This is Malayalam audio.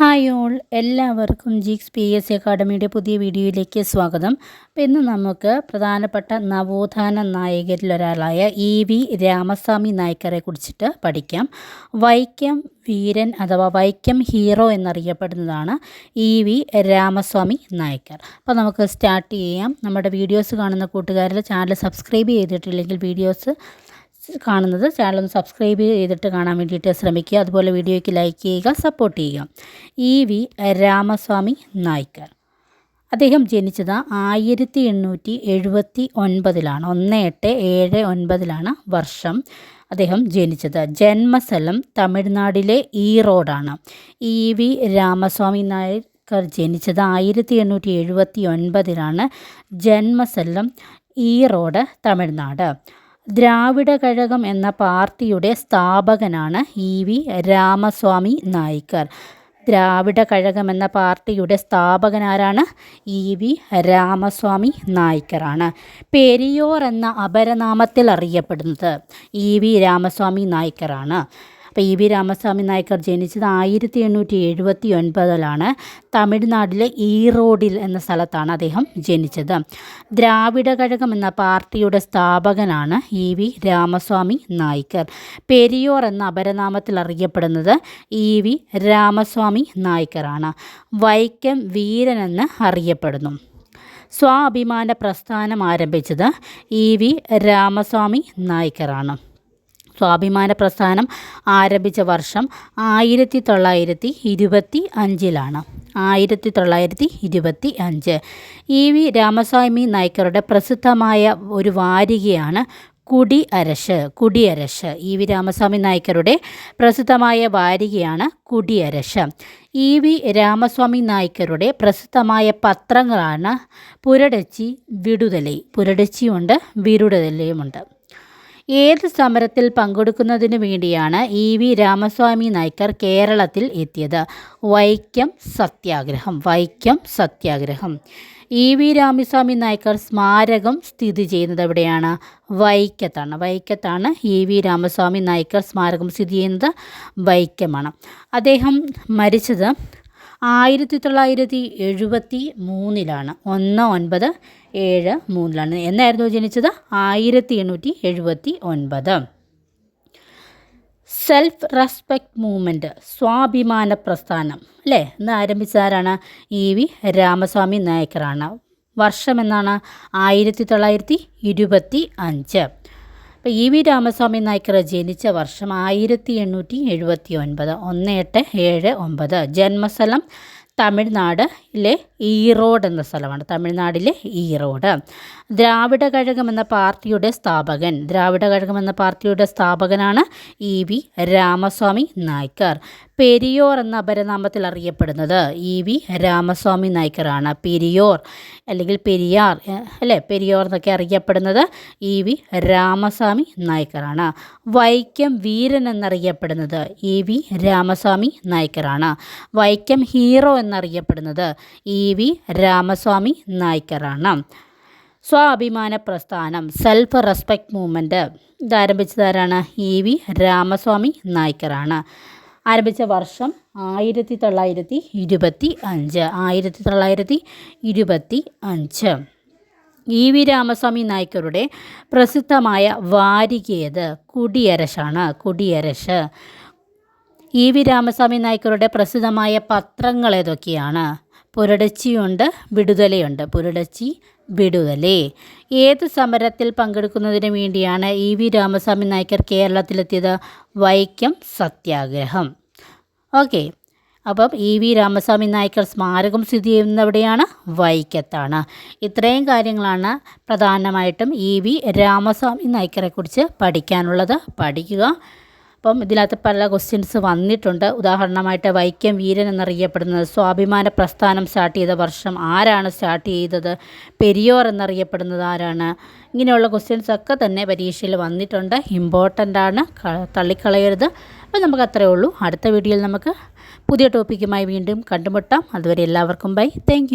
ഹായ് ഓൾ എല്ലാവർക്കും ജിക്സ് പി എസ് സി അക്കാഡമിയുടെ പുതിയ വീഡിയോയിലേക്ക് സ്വാഗതം. അപ്പോൾ ഇന്ന് നമുക്ക് പ്രധാനപ്പെട്ട നവോത്ഥാന നായകരിലൊരാളായ ഇ വി രാമസ്വാമി നായ്ക്കറെ കുറിച്ചിട്ട് പഠിക്കാം. വൈക്കം വീരൻ അഥവാ വൈക്കം ഹീറോ എന്നറിയപ്പെടുന്നതാണ് ഇ വി രാമസ്വാമി നായ്ക്കർ. അപ്പോൾ നമുക്ക് സ്റ്റാർട്ട് ചെയ്യാം. നമ്മുടെ വീഡിയോസ് കാണുന്ന കൂട്ടുകാരിൽ ചാനൽ സബ്സ്ക്രൈബ് ചെയ്തിട്ടില്ലെങ്കിൽ വീഡിയോസ് കാണുന്നത്. ചാനൽ ഒന്ന് സബ്സ്ക്രൈബ് ചെയ്തിട്ട് കാണാൻ വേണ്ടിയിട്ട് ശ്രമിക്കുക. അതുപോലെ വീഡിയോയ്ക്ക് ലൈക്ക് ചെയ്യുക സപ്പോർട്ട് ചെയ്യുക. E V Ramaswamy Naicker. അദ്ദേഹം ജനിച്ചത് ആയിരത്തി എണ്ണൂറ്റി എഴുപത്തി ഒൻപതിലാണ് ഒന്ന് എട്ട് ഏഴ് ഒൻപതിലാണ് വർഷം അദ്ദേഹം ജനിച്ചത്. ജന്മസ്ഥലം തമിഴ്നാടിലെ ഈറോഡാണ്. ഇ വി രാമസ്വാമി നായക്കർ ജനിച്ചത് ആയിരത്തി എണ്ണൂറ്റി എഴുപത്തി ഒൻപതിലാണ് ജന്മസ്ഥലം ഈറോഡ് തമിഴ്നാട്. ദ്രാവിഡ കഴകം എന്ന പാർട്ടിയുടെ സ്ഥാപകനാണ് ഇ വി രാമസ്വാമി നായിക്കർ ദ്രാവിഡ കഴകം എന്ന പാർട്ടിയുടെ സ്ഥാപകനാരാണ് ഇ വി രാമസ്വാമി നായ്ക്കറാണ് പെരിയോർ എന്ന അപരനാമത്തിൽ അറിയപ്പെടുന്നത് ഇ വി രാമസ്വാമി നായ്ക്കറാണ് അപ്പോൾ ഇ വി രാമസ്വാമി നായക്കർ ജനിച്ചത് ആയിരത്തി എണ്ണൂറ്റി എഴുപത്തി ഒൻപതിലാണ് തമിഴ്നാട്ടിലെ ഈറോഡിൽ എന്ന സ്ഥലത്താണ് അദ്ദേഹം ജനിച്ചത്. ദ്രാവിഡ കഴകം എന്ന പാർട്ടിയുടെ സ്ഥാപകനാണ് ഇ വി രാമസ്വാമി നായ്ക്കർ. പെരിയോർ എന്ന അപരനാമത്തിൽ അറിയപ്പെടുന്നത് ഇ വി രാമസ്വാമി നായ്ക്കറാണ്. വൈക്കം വീരൻ എന്ന് അറിയപ്പെടുന്നു. സ്വാഭിമാന പ്രസ്ഥാനം ആരംഭിച്ചത് ഇ വി രാമസ്വാമി നായ്ക്കറാണ്. സ്വാഭിമാന പ്രസ്ഥാനം ആരംഭിച്ച വർഷം ആയിരത്തി തൊള്ളായിരത്തി ഇരുപത്തി അഞ്ചിലാണ് ആയിരത്തി തൊള്ളായിരത്തി ഇരുപത്തി അഞ്ച് ഇ വി രാമസ്വാമി നായ്ക്കറുടെ പ്രസിദ്ധമായ ഒരു വാരികയാണ് കുടി അരശ് കുടിയരശ് ഇ വി രാമസ്വാമി നായ്ക്കരുടെ പ്രസിദ്ധമായ വാരികയാണ് കുടിയരശ് ഇ വി രാമസ്വാമി നായ്ക്കരുടെ പ്രസിദ്ധമായ പത്രങ്ങളാണ് പുരടച്ചി വിടുതലൈ. പുരടച്ചിയുണ്ട് വിരുടലയുമുണ്ട് ഏത് സമരത്തിൽ പങ്കെടുക്കുന്നതിനു വേണ്ടിയാണ് ഇ വി രാമസ്വാമി നായ്ക്കർ കേരളത്തിൽ എത്തിയത്? വൈക്കം സത്യാഗ്രഹം വൈക്കം സത്യാഗ്രഹം. ഇ വി രാമസ്വാമി നായ്ക്കർ സ്മാരകം സ്ഥിതി ചെയ്യുന്നത് എവിടെയാണ്? വൈക്കത്താണ്. വൈക്കത്താണ് ഇ വി രാമസ്വാമി നായ്ക്കർ സ്മാരകം സ്ഥിതി ചെയ്യുന്നത് വൈക്കമാണ്. അദ്ദേഹം മരിച്ചത് ആയിരത്തി തൊള്ളായിരത്തി എഴുപത്തി മൂന്നിലാണ് ഒന്ന് ഒൻപത് ഏഴ് മൂന്നിലാണ്. എന്നായിരുന്നു ജനിച്ചത്? ആയിരത്തി എണ്ണൂറ്റി എഴുപത്തി ഒൻപത് സെൽഫ് റെസ്പെക്റ്റ് മൂവ്മെന്റ് സ്വാഭിമാന പ്രസ്ഥാനം. അല്ലേ? എന്ന് ആരംഭിച്ചതാരാണ് ഇ വി രാമസ്വാമി നായക്കറാണ്. വർഷം എന്നാണ്? ആയിരത്തി തൊള്ളായിരത്തി ഇരുപത്തി അഞ്ച് അപ്പോൾ ഇ വി രാമസ്വാമി നായ്ക്കർ ജനിച്ച വർഷം ആയിരത്തി എണ്ണൂറ്റി എഴുപത്തി ഒൻപത് ഒന്ന് എട്ട് ഏഴ് ഒമ്പത്. ജന്മസ്ഥലം തമിഴ്നാട് തമിഴ്നാടിലെ ഈറോഡ് എന്ന സ്ഥലമാണ് തമിഴ്നാടിലെ ഈറോഡ്. ദ്രാവിഡ കഴകം എന്ന പാർട്ടിയുടെ സ്ഥാപകൻ ദ്രാവിഡ കഴകം എന്ന പാർട്ടിയുടെ സ്ഥാപകനാണ് ഇ വി രാമസ്വാമി നായ്ക്കർ. പെരിയോർ എന്ന അപരനാമത്തിൽ അറിയപ്പെടുന്നത് ഇ വി രാമസ്വാമി നായ്ക്കറാണ്. പെരിയോർ അല്ലെങ്കിൽ പെരിയാർ അല്ലേ? പെരിയോർ എന്നൊക്കെ അറിയപ്പെടുന്നത് ഇ വി രാമസ്വാമി നായ്ക്കറാണ്. വൈക്കം വീരൻ എന്നറിയപ്പെടുന്നത് ഇ വി രാമസ്വാമി നായ്ക്കറാണ്. വൈക്കം ഹീറോ എന്നറിയപ്പെടുന്നത് ഇ വി രാമസ്വാമി നായ്ക്കറാണ്. സ്വാഭിമാന പ്രസ്ഥാനം സെൽഫ് റെസ്പെക്റ്റ് മൂവ്മെന്റ് ഇതാരംഭിച്ചതാരാണ് ഇ വി രാമസ്വാമി നായ്ക്കറാണ്. ആരംഭിച്ച വർഷം ആയിരത്തി തൊള്ളായിരത്തി ഇരുപത്തി അഞ്ച് ആയിരത്തി തൊള്ളായിരത്തി ഇരുപത്തി അഞ്ച് ഇ വി രാമസ്വാമി നായ്ക്കരുടെ പ്രസിദ്ധമായ വാരികേത് കുടിയരശാണ് കുടിയരശ്. ഇ വി രാമസ്വാമി നായ്ക്കരുടെ പ്രസിദ്ധമായ പത്രങ്ങൾ ഏതൊക്കെയാണ്? പുരടച്ചിയുണ്ട് വിടുതലയുണ്ട്. പുരടച്ചി വിടുതലേ. ഏത് സമരത്തിൽ പങ്കെടുക്കുന്നതിന് വേണ്ടിയാണ് ഇ വി രാമസ്വാമി നായ്ക്കർ കേരളത്തിലെത്തിയത്? വൈക്കം സത്യാഗ്രഹം. ഓക്കെ. അപ്പം ഇ വി രാമസ്വാമി നായ്ക്കർ സ്മാരകം സ്ഥിതി ചെയ്യുന്നവിടെയാണ് വൈക്കത്താണ്. ഇത്രയും കാര്യങ്ങളാണ് പ്രധാനമായിട്ടും ഇ വി രാമസ്വാമി നായ്ക്കറെക്കുറിച്ച് പഠിക്കാനുള്ളത്. പഠിക്കുക. അപ്പം ഇതിനകത്ത് പല ക്വസ്റ്റ്യൻസ് വന്നിട്ടുണ്ട്. ഉദാഹരണമായിട്ട് വൈക്കം വീരൻ എന്നറിയപ്പെടുന്നത്. സ്വാഭിമാന പ്രസ്ഥാനം സ്റ്റാർട്ട് ചെയ്ത വർഷം ആരാണ് സ്റ്റാർട്ട് ചെയ്തത്? പെരിയോർ എന്നറിയപ്പെടുന്നത് ആരാണ്? ഇങ്ങനെയുള്ള ക്വസ്റ്റ്യൻസ് ഒക്കെ തന്നെ പരീക്ഷയിൽ വന്നിട്ടുണ്ട്. ഇമ്പോർട്ടന്റ് ആണ്. തള്ളിക്കളയരുത്. അപ്പോൾ നമുക്ക് അത്രയേ ഉള്ളൂ. അടുത്ത വീഡിയോയിൽ നമുക്ക് പുതിയ ടോപ്പിക്കുമായി വീണ്ടും കണ്ടുമുട്ടാം. അതുവരെ എല്ലാവർക്കും ബൈ താങ്ക്